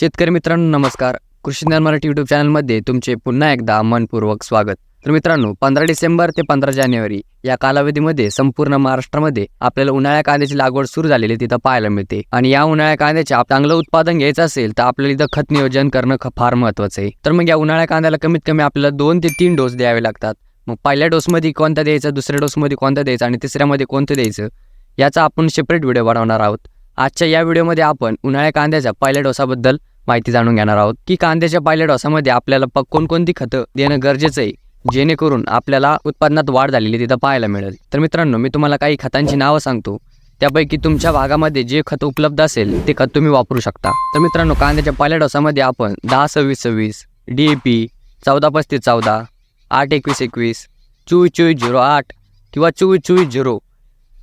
शेतकरी मित्रांनो नमस्कार. कृषी ज्ञान मराठी यूट्यूब चॅनलमध्ये तुमचे पुन्हा एकदा मनपूर्वक स्वागत. तर मित्रांनो पंधरा डिसेंबर ते पंधरा जानेवारी या कालावधीमध्ये संपूर्ण महाराष्ट्रामध्ये आपल्याला उन्हाळ्या कांद्याची लागवड सुरू झालेली तिथं पाहायला मिळते. आणि या उन्हाळ्या कांद्याचे आप- चांगलं उत्पादन घ्यायचं असेल तर आपल्याला इथं खत नियोजन करणं फार महत्त्वाचं आहे. तर मग या उन्हाळ्या कांद्याला कमीत कमी आपल्याला दोन ते तीन डोस द्यावे लागतात. मग पहिल्या डोसमध्ये कोणता द्यायचा दुसऱ्या डोसमध्ये कोणता द्यायचा आणि तिसऱ्यामध्ये कोणतं द्यायचं याचा आपण सेपरेट व्हिडिओ बनवणार आहोत. आजच्या या व्हिडिओमध्ये आपण उन्हाळ्या कांद्याच्या पायल्या डोसाबद्दल माहिती जाणून घेणार आहोत. की कांद्याच्या पायल्या डोसामध्ये आपल्याला प- कोणकोणती खतं देणं गरजेचं आहे जेणेकरून आपल्याला उत्पादनात वाढ झालेली तिथं पाहायला मिळेल. तर मित्रांनो मी तुम्हाला काही खतांची नावं सांगतो. त्यापैकी तुमच्या भागामध्ये जे खत उपलब्ध असेल ते खत तुम्ही वापरू शकता. तर मित्रांनो कांद्याच्या पहिल्या डोसामध्ये आपण दहा सव्वीस सव्वीस डी ए पी चौदा पस्तीस चौदा आठ एकवीस एकवीस चोवीस चोवीस झिरो आठ किंवा चोवीस चोवीस झिरो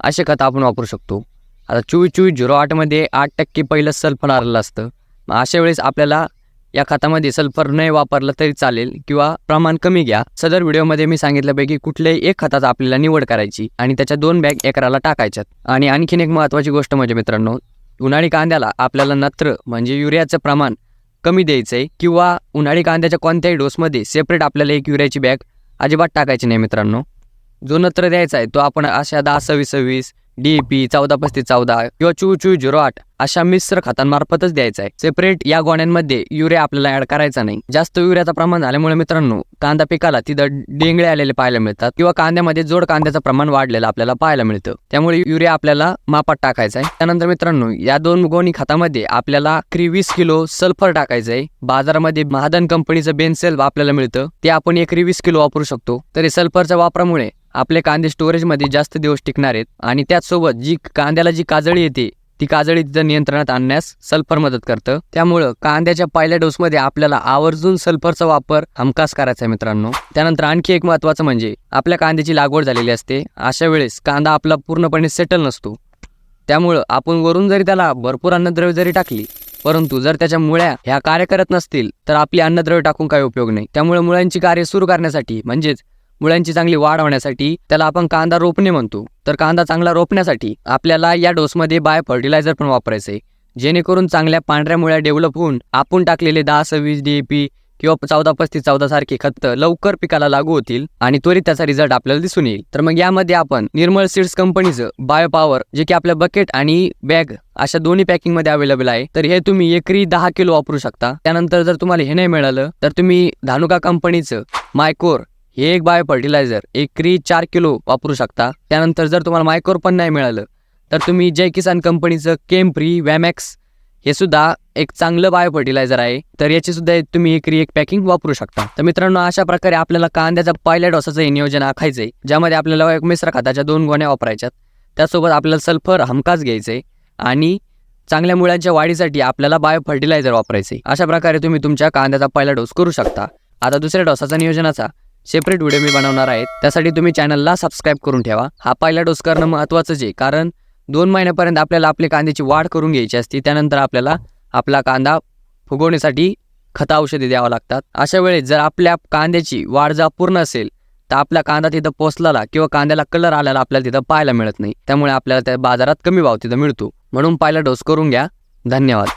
असे खत आपण वापरू शकतो. आता चोवीस चोवीस झिरो आठमध्ये आठ टक्के पहिलं सल्फर आलेलं असतं. मग अशा वेळेस आपल्याला या खतामध्ये सल्फर नाही वापरलं तरी चालेल किंवा प्रमाण कमी घ्या. सदर व्हिडिओमध्ये मी सांगितल्यापैकी कुठल्याही एक खताचा आपल्याला निवड करायची आणि त्याच्या दोन बॅग एकराला टाकायच्यात. आणि आणखीन एक महत्त्वाची गोष्ट म्हणजे मित्रांनो उन्हाळी कांद्याला आपल्याला नत्र म्हणजे युरियाचं प्रमाण कमी द्यायचं आहे किंवा उन्हाळी कांद्याच्या कोणत्याही डोसमध्ये सेपरेट आपल्याला एक युरियाची बॅग अजिबात टाकायची नाही मित्रांनो. जो नत्र द्यायचा आहे तो आपण अशा दहा सव्वीस सव्वीस डी पी चौदा पस्तीस चौदा किंवा चू चू झिरो आठ अशा मिश्र खतांमार्फतच द्यायचा आहे. सेपरेट या गोण्यांमध्ये युरिया आपल्याला ऍड करायचा नाही. जास्त युरियाचं प्रमाण झाल्यामुळे मित्रांनो कांदा पिकाला तिथं डेंगळे आलेले पाहायला मिळतात किंवा कांद्यामध्ये जोड कांद्याचं प्रमाण वाढलेलं आपल्याला पाहायला मिळतं. त्यामुळे युरिया आपल्याला मापात टाकायचा आहे. त्यानंतर मित्रांनो या दोन गोणी खतामध्ये आपल्याला एकरी वीस किलो सल्फर टाकायचं आहे. बाजारामध्ये महादन कंपनीचं बेनसेल आपल्याला मिळतं. ते आपण एकरी वीस किलो वापरू शकतो. तरी सल्फरच्या वापरामुळे आपले कांदे स्टोरेजमध्ये जास्त दिवस टिकणार आहेत आणि त्याचसोबत जी कांद्याला जी काजळी येते ती काजळी तिथं नियंत्रणात आणण्यास सल्फर मदत करतं. त्यामुळं कांद्याच्या पहिल्या डोसमध्ये आपल्याला आवर्जून सल्फरचा वापर हमखास करायचा आहे मित्रांनो. त्यानंतर आणखी एक महत्त्वाचं म्हणजे आपल्या कांद्याची लागवड झालेली असते. अशा वेळेस कांदा आपला पूर्णपणे सेटल नसतो. त्यामुळं आपण वरून जरी त्याला भरपूर अन्नद्रव्य जरी टाकली परंतु जर त्याच्या मुळ्या ह्या कार्य करत नसतील तर आपली अन्नद्रव्य टाकून काही उपयोग नाही. त्यामुळे मुळांची कार्य सुरू करण्यासाठी म्हणजेच मुळ्यांची चांगली वाढ होण्यासाठी त्याला आपण कांदा रोपणे म्हणतो. तर कांदा चांगला रोपण्यासाठी आपल्याला या डोसमध्ये बाय फर्टिलायझर पण वापरायचं आहे जेणेकरून चांगल्या पांढऱ्या मुळ्या डेव्हलप होऊन आपण टाकलेले दहा सव्वीस डी ए पी किंवा चौदा पस्तीस चौदा सारखे खत लवकर पिकाला लागू होतील आणि त्वरित त्याचा रिझल्ट आपल्याला दिसून येईल. तर मग यामध्ये आपण निर्मल सीड्स कंपनीचं बायो पॉवर जे की आपल्या बकेट आणि बॅग अशा दोन्ही पॅकिंगमध्ये अवेलेबल आहे. तर हे तुम्ही एकरी दहा किलो वापरू शकता. त्यानंतर जर तुम्हाला हे नाही मिळालं तर तुम्ही धानुका कंपनीचं मायकोर हे एक बाय फर्टिलायझर एकरी चार किलो वापरू शकता. त्यानंतर जर तुम्हाला मायकोर पण नाही मिळालं तर तुम्ही जय किसान कंपनीचं केम्प्री वॅमॅक्स हे सुद्धा एक चांगलं बायो फर्टिलायझर आहे. तर याची सुद्धा तुम्ही एकरी एक पॅकिंग वापरू शकता. तर मित्रांनो अशा प्रकारे आपल्याला कांद्याचा पहिल्या डोसाचं हे नियोजन आखायचं आहे ज्यामध्ये आपल्याला एक मिश्र खताच्या दोन गोण्या वापरायच्यात. त्यासोबत आपल्याला सल्फर हमखास घ्यायचं आहे आणि चांगल्या मुळांच्या वाढीसाठी आपल्याला बायो फर्टिलायझर वापरायचे अशा प्रकारे तुम्ही तुमच्या कांद्याचा पहिला डोस करू शकता. आता दुसऱ्या डोसाचा नियोजनाचा. सेपरेट व्हिडिओ मी बनवणार आहे. त्यासाठी तुम्ही चॅनलला सबस्क्राईब करून ठेवा. हा पहिला डोस करणं महत्त्वाचंच आहे कारण दोन महिन्यापर्यंत आपल्याला आपले कांद्याची वाढ करून घ्यायची असते त्यानंतर आपल्याला आपला कांदा फुगवण्यासाठी खता औषधे द्यावं लागतात. अशा वेळेस जर आपल्या कांद्याची वाढ जर पूर्ण असेल तर आपला कांदा तिथं पोचलेला किंवा कांद्याला कलर आलेला आपल्याला तिथं पाहायला मिळत नाही. त्यामुळे आपल्याला त्या बाजारात कमी भाव तिथं मिळतो. म्हणून पहिला डोस करून घ्या. धन्यवाद.